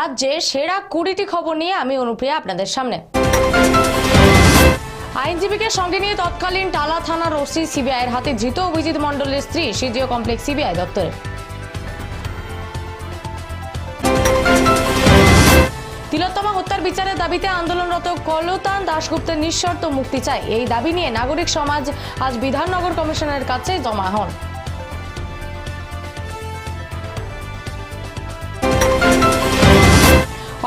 রাজ্যে সেরা কুড়িটি খবর নিয়ে আমি অনুপ্রিয়া আপনাদের সামনে। আইনজীবীকে সঙ্গে নিয়ে তৎকালীন টালা থানার ওসি সিবিআইয়ের হাতে ধৃত অভিজিৎ মণ্ডলের স্ত্রী, সিজিও কমপ্লেক্স সিবিআই দপ্তরে। তিলোত্তমা হত্যার বিচারের দাবিতে আন্দোলনরত কলতান দাশগুপ্তের নিঃশর্ত মুক্তি চায় এই দাবি নিয়ে নাগরিক সমাজ আজ বিধাননগর কমিশনের কাছে জমা হন।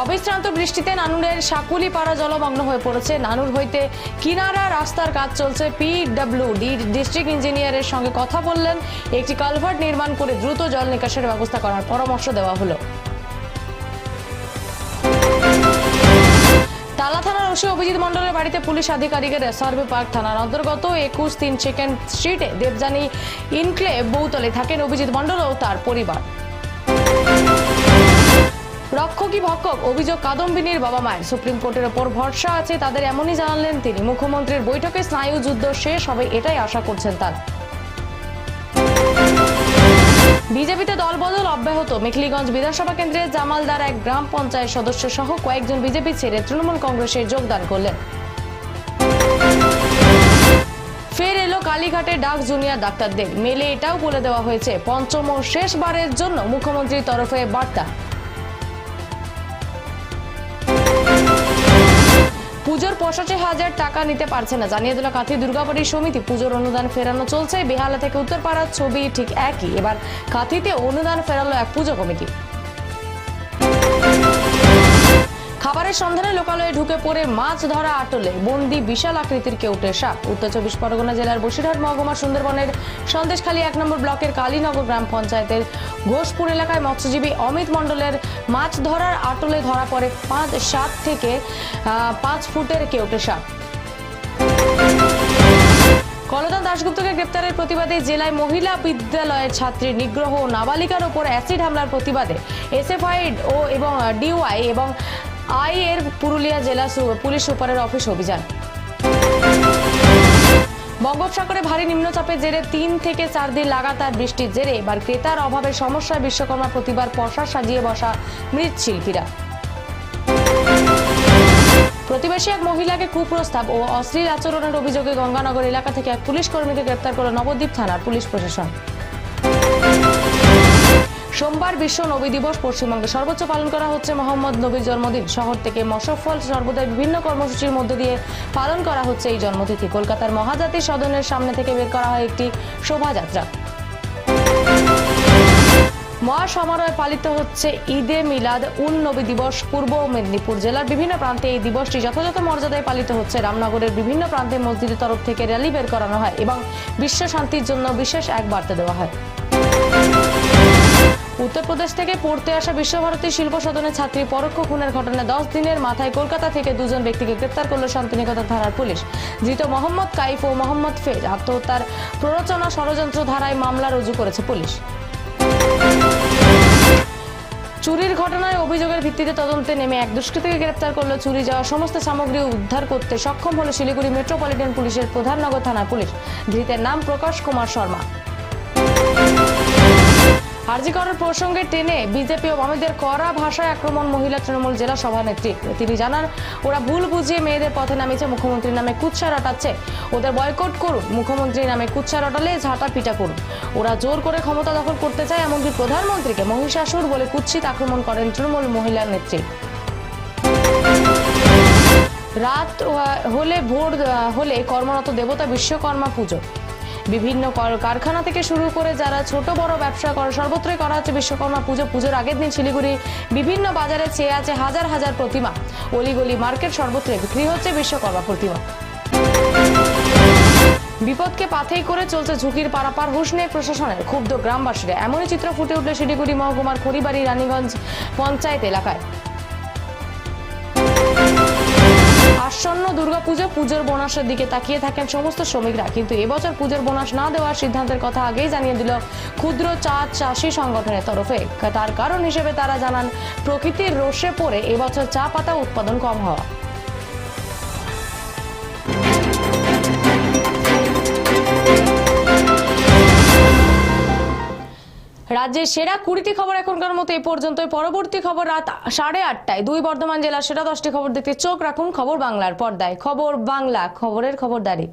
অবিশ্রান্ত বৃষ্টিতে নানুরের সাকুলি পাড়া জলমগ্ন হয়ে পড়েছে। নানুর হইতে কিনারা রাস্তার কাজ চলছে পিডব্লিউ ডি ডিস্ট্রিক্ট ইঞ্জিনিয়ারের সঙ্গে কথা বললেন। একটি কালভার্ট নির্মাণ করে দ্রুত জল নিকাশের ব্যবস্থা করার পরামর্শ দেওয়া হলো। তালা থানার অভিজিৎ বাড়িতে পুলিশ আধিকারিকের পার্ক থানার অন্তর্গত একুশ তিন সেকেন্ড স্ট্রিটে ইনক্লেভ বৌতলে থাকেন অভিজিৎ মণ্ডল ও তার পরিবার। রক্ষকই ভক্ষক, অভিযোগ কাদম্বিনীর বাবা মায়ের। সুপ্রিম কোর্টের ওপর ভরসা আছে, তাদের এমনই জানালেন তিনি। মুখ্যমন্ত্রীর বৈঠকে স্নায়ু যুদ্ধ শেষ হবে, এটাই আশা করছেন তার। বিজেপিতে দলবদল অব্যাহত। মেখলিগঞ্জ বিধানসভা কেন্দ্রের জামালদার এক গ্রাম পঞ্চায়েত সদস্য সহ কয়েকজন বিজেপি ছেড়ে তৃণমূল কংগ্রেসে যোগদান করলেন। ফের এলো কালীঘাটে ডাক জুনিয়র ডাক্তারদের মেলে এটাও বলে দেওয়া হয়েছে, পঞ্চম ও শেষবারের জন্য মুখ্যমন্ত্রীর তরফে বার্তা। পুজোর পঁচাশি হাজার টাকা নিতে পারছে না। জানিয়ে দিল কাঁথি দুর্গাবাড়ির সমিতি। পুজোর অনুদান ফেরানো চলছে। বেহালা থেকে উত্তরপাড়ার ছবি ঠিক একই। এবার কাঁথিতে অনুদান ফেরালো এক পুজো কমিটি। খাবারের সন্ধানে লোকালয়ে ঢুকে পড়ে মাছ ধরা আটলে বন্দি বিশাল আকৃতির কেউটে সাপ উত্তর চব্বিশ পরগনা জেলার বসিরহাট মহকুমা সুন্দরবনের সন্দেশখালী এক নম্বর ব্লকের কালীনগর গ্রাম পঞ্চায়েতের ঘোষপুর এলাকায় মৎস্যজীবী অমিত মণ্ডলের মাছ ধরার আটলে ধরা পড়ে পাঁচ, সাত থেকে পাঁচ ফুটের কেউটে সাপ কলদান দাশগুপ্তকে গ্রেপ্তারের প্রতিবাদে জেলায় মহিলা বিদ্যালয়ের ছাত্রীর নিগ্রহ ও নাবালিকার ওপর অ্যাসিড হামলার প্রতিবাদে এসএফআই ও এবং ডিওয়াই এবং আই এর পুরুলিয়া জেলা পুলিশ সুপারের অফিস অভিযান। বঙ্গোপসাগরে ভারী নিম্নচাপের জেরে তিন থেকে চার দিন লাগাতার বৃষ্টির জেরে এবার ক্রেতার অভাবে সমস্যায় বিশ্বকর্মা প্রতিবার পশা সাজিয়ে বসা মৃৎশিল্পীরা। প্রতিবেশী এক মহিলাকে কুপ্রস্তাব ও অশ্লীল আচরণের অভিযোগে গঙ্গানগর এলাকা থেকে এক পুলিশ কর্মীকে গ্রেপ্তার করল নবদ্বীপ থানার পুলিশ প্রশাসন। সোমবার বিশ্ব নবী দিবস পশ্চিমবঙ্গে সর্বোচ্চ পালন করা হচ্ছে। মোহাম্মদ নবীর জন্মদিন। শহর থেকে মশফল সর্বদাই বিভিন্ন কর্মসূচির মধ্য দিয়ে পালন করা হচ্ছে এই জন্মতিথি। কলকাতার মহাজাতি সদনের সামনে থেকে বের করা হয় একটি শোভাযাত্রা। মহাসমারোহে পালিত হচ্ছে ঈদে মিলাদ উন নবী দিবস পূর্ব মেদিনীপুর জেলার বিভিন্ন প্রান্তে। এই দিবসটি যথাযথ মর্যাদায় পালিত হচ্ছে। রামনগরের বিভিন্ন প্রান্তে মসজিদের তরফ থেকে র্যালি বের করানো হয় এবং বিশ্ব শান্তির জন্য বিশেষ এক বার্তা দেওয়া হয়। উত্তরপ্রদেশ থেকে পড়তে আসা বিশ্বভারতী শিল্প সদনের ছাত্রী পরোক্ষ খুনের ঘটনায় দশ দিনের মাথায় কলকাতা থেকে দুজন ব্যক্তিকে গ্রেপ্তার করল শান্তিনিকেতন থানার পুলিশ। ধৃত মোহাম্মদ কাইফ ও মোহাম্মদ ফেজ আত্মহত্যার প্ররোচনা ষড়যন্ত্র ধারায় মামলা রুজু করেছে পুলিশ। চুরির ঘটনায় অভিযোগের ভিত্তিতে তদন্তে নেমে এক দুষ্কৃতীকে গ্রেপ্তার করল চুরি যাওয়া সমস্ত সামগ্রী উদ্ধার করতে সক্ষম হলো শিলিগুড়ি মেট্রোপলিটন পুলিশের প্রধাননগর থানা পুলিশ। ধৃতের নাম প্রকাশ কুমার শর্মা। আরজিকরের প্রসঙ্গে টেনে বিজেপি ও বামেদের কড়া ভাষায় আক্রমণ মহিলা তৃণমূল জেলা সভানেত্রী। তিনি জানান, ওরা ভুল বুঝিয়ে মেয়েদের পথে নামিয়েছে মুখ্যমন্ত্রীর নামে কুৎসা রটাচ্ছে ওদের বয়কট করুন মুখ্যমন্ত্রীর নামে কুৎসা রটালে ঝাঁটা পিটা করুন। ওরা জোর করে ক্ষমতা দখল করতে চায়, এমনকি প্রধানমন্ত্রীকে মহিষাসুর বলে কুৎসিত আক্রমণ করেন তৃণমূল মহিলা নেত্রী। রাত হলে ভোর হলে কর্মরত দেবতা বিশ্বকর্মা পুজো। বিভিন্ন কারখানা থেকে শুরু করে যারা ছোট বড় ব্যবসা করে, সর্বত্রই করা হচ্ছে বিশ্বকর্মা পুজো। পুজোর আগের দিন শিলিগুড়ি বিভিন্ন বাজারে চেয়ে আছে হাজার হাজার প্রতিমা। অলিগলি মার্কেট সর্বত্রই বিক্রি হচ্ছে বিশ্বকর্মা প্রতিমা। বিপদকে পাথেই করে চলছে ঝুঁকির পারাপার। হুঁশ নেই প্রশাসনের ক্ষুব্ধ গ্রামবাসীরা। এমনই চিত্র ফুটে উঠল শিলিগুড়ি মহকুমার খড়িবাড়ি, রানীগঞ্জ পঞ্চায়েত এলাকায়। আসন্ন দুর্গাপুজো পুজোর বোনাসের দিকে তাকিয়ে থাকেন সমস্ত শ্রমিকরা। কিন্তু এবছর পুজোর বোনাস না দেওয়ার সিদ্ধান্তের কথা আগেই জানিয়ে দিল ক্ষুদ্র চা চাষি সংগঠনের তরফে। তার কারণ হিসেবে তারা জানান, প্রকৃতির রোষে পড়ে এবছর চা পাতা উৎপাদন কম হওয়া। রাজ্যের সেরা কুড়িটি খবর এখনকার মতো এ পর্যন্ত পরবর্তী খবর রাত সাড়ে আটটায়। দুই বর্ধমান জেলার সেরা দশটি খবর দেখতে চোখ রাখুন খবর বাংলার পর্দায়। খবর বাংলা, খবরের খবরদারি।